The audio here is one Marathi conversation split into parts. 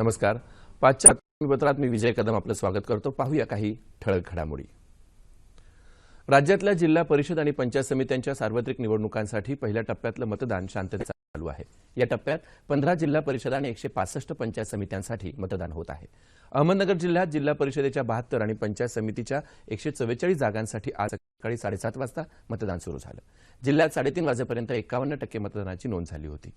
नमस्कार. पाचच्या बातमीपत्रात मी विजय कदम आपलं स्वागत करतो. पाहूया काही ठळक घडामोडी. राज्यातल्या जिल्हा परिषद आणि पंचायत समित्यांच्या सार्वत्रिक निवडणुकांसाठी पहिल्या टप्प्यातलं मतदान शांततेत चालू आहे. या टप्प्यात पंधरा जिल्हा परिषद आणि एकशे पासष्ट पंचायत समित्यांसाठी मतदान होत आहे. अहमदनगर जिल्ह्यात जिल्हा परिषदेच्या बहात्तर आणि पंचायत समितीच्या एकशे चव्वेचाळीस जागांसाठी आज सकाळी साडेसात वाजता मतदान सुरू झालं. जिल्ह्यात साडेतीन वाजेपर्यंत एकावन्न टक्के मतदानाची नोंद झाली होती.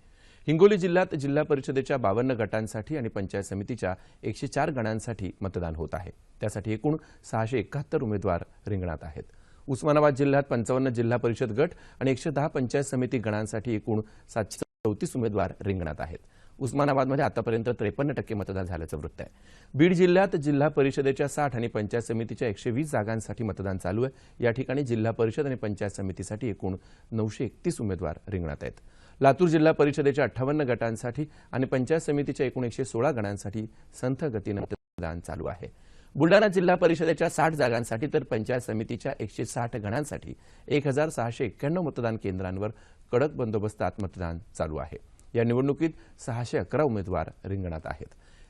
हिंगोली जिल्ह्यात जिल्हा परिषदेच्या बावन्न गटांसाठी आणि पंचायत समितीच्या एकशे चार गणांसाठी मतदान होत आहे. त्यासाठी एकूण सहाशे एकाहत्तर उमेदवार रिंगणात आहेत. उस्मानाबाद जिल्ह्यात पंचावन्न जिल्हा परिषद गट आणि एकशे दहा पंचायत समिती गणांसाठी एकूण सातशे चौतीस उमेदवार रिंगणात आहेत. उस्मानाबादमध्ये आतापर्यंत त्रेपन्न टक्के मतदान झाल्याचं वृत्त आहे. बीड जिल्ह्यात जिल्हा परिषदेच्या साठ आणि पंचायत समितीच्या एकशे वीस जागांसाठी मतदान चालू आहे. या ठिकाणी जिल्हा परिषद आणि पंचायत समितीसाठी एकूण नऊशे एकतीस उमेदवार रिंगणात आहेत. लातूर जिल्हा परिषदेच्या अठ्ठावन्न गटांसाठी आणि पंचायत समितीच्या एकूण एकशे सोळा गणांसाठी संथ गतीनं मतदान चालू आहे. बुलडाणा जिल्हा परिषदेच्या साठ जागांसाठी तर पंचायत समितीच्या एकशे साठ गणांसाठी एक हजार सहाशे एक्क्याण्णव मतदान केंद्रांवर कडक बंदोबस्तात मतदान चालू आहे. या निवडणुकीत सहाशे अकरा उमेदवार रिंगणात आहेत.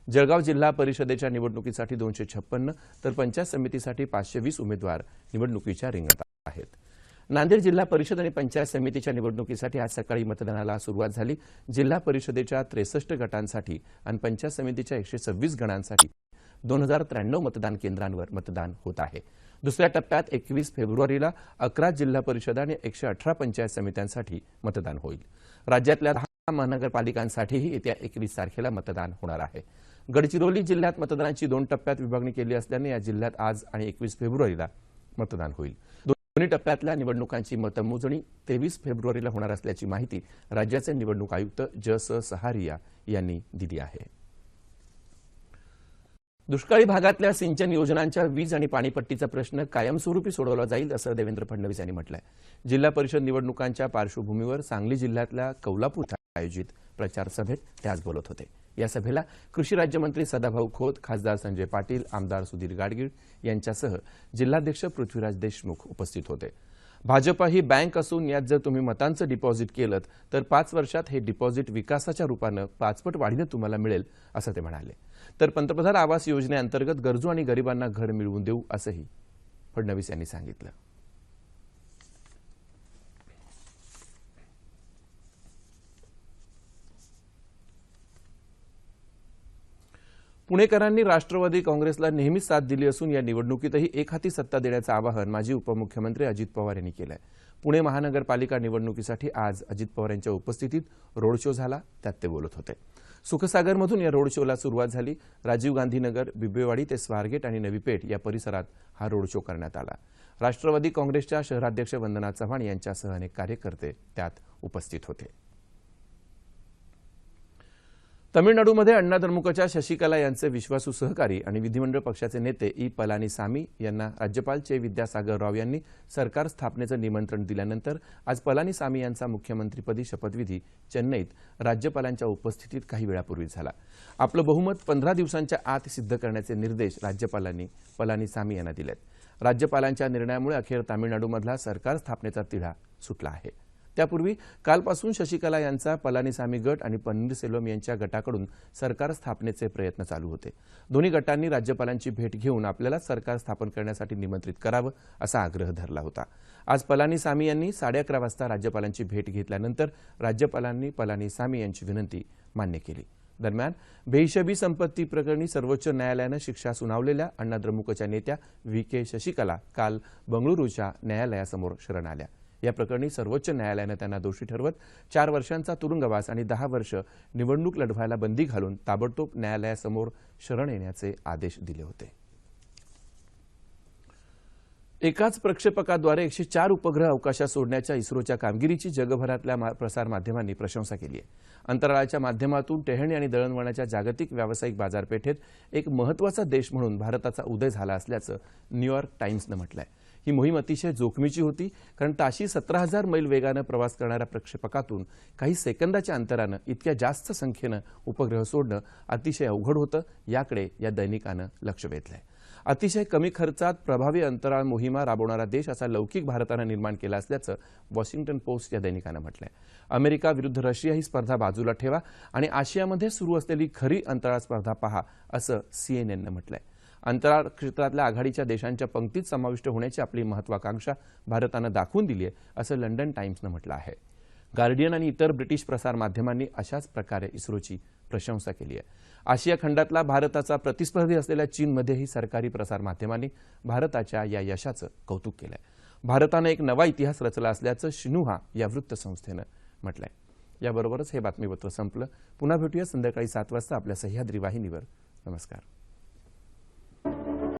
जळगाव जिल्हा परिषदेच्या निवडणुकीसाठी दोनशे छप्पन्न तर पंचायत समितीसाठी पाचशे वीस उमेदवार निवडणुकीच्या रिंगणात आहेत. नांदेड जिल्हा परिषद आणि पंचायत समितीच्या निवडणुकीसाठी आज सकाळी मतदानाला सुरुवात झाली. जिल्हा परिषदेच्या त्रेसष्ट गटांसाठी आणि पंचायत समितीच्या एकशे सव्वीस गणांसाठी दोन हजार त्र्याण्णव मतदान केंद्रांवर मतदान होत आहे. दुसऱ्या टप्प्यात एकवीस फेब्रुवारीला अकरा जिल्हा परिषद आणि एकशे अठरा पंचायत समित्यांसाठी मतदान होईल. राज्यातल्या दहा महानगरपालिकांसाठीही येत्या एकवीस तारखेला मतदान होणार आहे. गडचिरोली जिल्ह्यात मतदानाची दोन टप्प्यात विभागणी केली असल्याने या जिल्ह्यात आज आणि एकवीस फेब्रुवारीला मतदान होईल. दोन्ही टप्प्यातल्या निवडणुकांची मतमोजणी तेवीस फेब्रुवारीला होणार असल्याची माहिती राज्याचे निवडणूक आयुक्त जस सहारिया यांनी दिली आहे. दुष्काळी भागातल्या सिंचन योजनांच्या वीज आणि पाणीपट्टीचा प्रश्न कायमस्वरूपी सोडवला जाईल असं देवेंद्र फडणवीस यांनी म्हटलंय. जिल्हा परिषद निवडणुकांच्या पार्श्वभूमीवर सांगली जिल्ह्यातल्या कौलापूर आयोजित प्रचार सभेत ते आज बोलत होते. या सभेला कृषी राज्यमंत्री सदाभाऊ खोत खासदार संजय पाटील आमदार सुधीर गाडगीळ यांच्यासह जिल्हाध्यक्ष पृथ्वीराज देशमुख उपस्थित होते. भाजपा ही बँक असून यात जर तुम्ही मतांचं डिपॉझिट केलं तर पाच वर्षात हे डिपॉझिट विकासाच्या रूपानं पाचपट वाढीनं तुम्हाला मिळेल असं ते म्हणाले. तर पंतप्रधान आवास योजनेअंतर्गत गरजू आणि गरिबांना घर मिळवून देऊ असंही फडणवीस यांनी सांगितलं. पुणेकरांनी राष्ट्रवादी काँग्रेसला नेहमीच साथ दिली असून या निवडणुकीतही एकहाती सत्ता देण्याचं आवाहन माजी उपमुख्यमंत्री अजित पवार यांनी केलं आहे पुणे महानगरपालिका निवडणुकीसाठी आज अजित पवार यांच्या उपस्थितीत रोड शो झाला त्यात ते बोलत होते. सुखसागरमधून या रोड शोला सुरुवात झाली. राजीव गांधीनगर बिबेवाडी ते स्वारगेट आणि नवी पेठ या परिसरात हा रोड शो करण्यात आला. राष्ट्रवादी काँग्रेसच्या शहराध्यक्ष वंदना चव्हाण यांच्यासह अनेक कार्यकर्ते त्यात उपस्थित होते. तमिळनाडूमध्ये अण्णा द्रमुकच्या शशिकला यांचे विश्वासू सहकारी आणि विधिमंडळ पक्षाचे नेते ई पलानीसामी यांना राज्यपाल चे विद्यासागर राव यांनी सरकार स्थापनेचं निमंत्रण दिल्यानंतर आज पलानीसामी यांचा मुख्यमंत्रीपदी शपथविधी चेन्नईत राज्यपालांच्या उपस्थितीत काही वेळापूर्वी झाला. आपलं बहुमत पंधरा दिवसांच्या आत सिद्ध करण्याचे निर्देश राज्यपालांनी पलानीसामी यांना दिलेत. राज्यपालांच्या निर्णयामुळे अखेर तामिळनाडूमधला सरकार स्थापनेचा तिढा सुटला आहे. त्यापूर्वी कालपासून शशिकला यांचा पलानीसामी गट आणि पन्नीरसेल्वम यांच्या गटाकडून सरकार स्थापनेचे प्रयत्न चालू होते. दोन्ही गटांनी राज्यपालांची भेट घेऊन आपल्याला सरकार स्थापन करण्यासाठी निमंत्रित करावं असा आग्रह धरला होता. आज पलानीसामी यांनी साडे अकरा वाजता राज्यपालांची भेट घेतल्यानंतर राज्यपालांनी पलानीसामी यांची विनंती मान्य केली. दरम्यान बेहिशेबी संपत्ती प्रकरणी सर्वोच्च न्यायालयानं शिक्षा सुनावलेल्या अण्णा द्रमुकच्या नेत्या व्ही के शशिकला काल बंगळुरूच्या न्यायालयासमोर शरण आल्या. या प्रकरणी सर्वोच्च न्यायालयानं त्यांना दोषी ठरवत चार वर्षांचा तुरुंगवास आणि दहा वर्ष निवडणूक लढवायला बंदी घालून ताबडतोब न्यायालयासमोर शरण येण्याचे आदेश दिले होते. एकाच प्रक्षेपकाद्वारे एकशे चार उपग्रह अवकाशात सोडण्याच्या इस्रोच्या कामगिरीची जगभरातल्या मा- प्रसारमाध्यमांनी प्रशंसा केली आहे. अंतराळाच्या माध्यमातून टेहळणी आणि दळणवळणाच्या जागतिक व्यावसायिक बाजारपेठेत एक महत्त्वाचा देश म्हणून भारताचा उदय झाला असल्याचं न्यूयॉर्क टाइम्सनं म्हटलं आहे ही मोहीम अतिशय जोखमीची होती कारण ताशी सतरा हजार मैल वेगानं प्रवास करणाऱ्या प्रक्षेपकातून काही सेकंदाच्या अंतरानं इतक्या जास्त संख्येनं उपग्रह सोडणं अतिशय अवघड होतं याकडे या दैनिकानं लक्ष वेधलंय. अतिशय कमी खर्चात प्रभावी अंतराळ मोहिमा राबवणारा देश असा लौकिक भारतानं निर्माण केला असल्याचं वॉशिंग्टन पोस्ट या दैनिकानं म्हटलंय. अमेरिका विरुद्ध रशिया ही स्पर्धा बाजूला ठेवा आणि आशियामध्ये सुरू असलेली खरी अंतराळ स्पर्धा पहा असं सीएनएननं म्हटलंय. अंतराळ क्षेत्रातल्या आघाडीच्या देशांच्या पंक्तीत समाविष्ट होण्याची आपली महत्वाकांक्षा भारतानं दाखवून दिली आहे असं लंडन टाइम्सनं म्हटलं आहे. गार्डियन आणि इतर ब्रिटिश प्रसार माध्यमांनी अशाच प्रकारे इस्रोची प्रशंसा केली आहे. आशिया खंडातला भारताचा प्रतिस्पर्धी असलेल्या चीनमध्येही सरकारी प्रसार माध्यमांनी भारताच्या या यशाचं कौतुक केलंय. भारतानं एक नवा इतिहास रचला असल्याचं शिनुहा या वृत्तसंस्थेनं म्हटलंय. याबरोबरच हे बातमीपत्र संपलं. पुन्हा भेटूया संध्याकाळी सात वाजता आपल्या सह्याद्री वाहिनीवर. नमस्कार.